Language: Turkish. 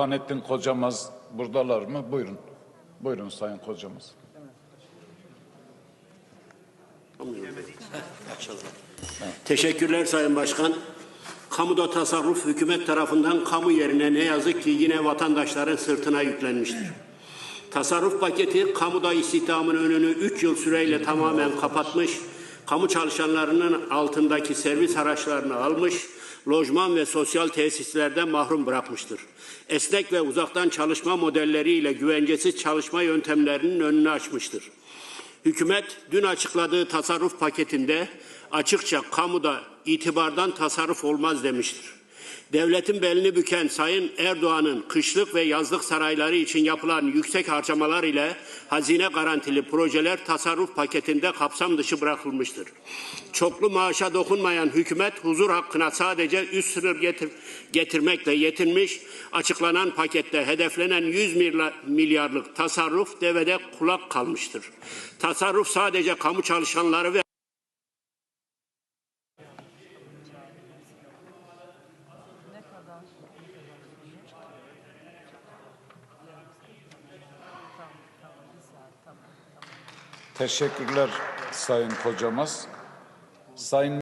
Burhanettin kocamız buradalar mı? Buyurun. Buyurun sayın kocamız. Teşekkürler Sayın Başkan. Kamuda tasarruf hükümet tarafından kamu yerine ne yazık ki yine vatandaşların sırtına yüklenmiştir. Tasarruf paketi kamuda istihdamın önünü 3 yıl süreyle tamamen kapatmış, kamu çalışanlarının altındaki servis araçlarını almış, lojman ve sosyal tesislerden mahrum bırakmıştır. Esnek ve uzaktan çalışma modelleriyle güvencesiz çalışma yöntemlerinin önünü açmıştır. Hükümet dün açıkladığı tasarruf paketinde açıkça kamuda itibardan tasarruf olmaz demiştir. Devletin belini büken Sayın Erdoğan'ın kışlık ve yazlık sarayları için yapılan yüksek harcamalar ile hazine garantili projeler tasarruf paketinde kapsam dışı bırakılmıştır. Çoklu maaşa dokunmayan hükümet huzur hakkına sadece üst sınır getir, getirmekle yetinmiş. Açıklanan pakette hedeflenen 100 milyar- milyarlık tasarruf devede kulak kalmıştır. Tasarruf sadece kamu çalışanları ve Teşekkürler sayın kocamız. Sayın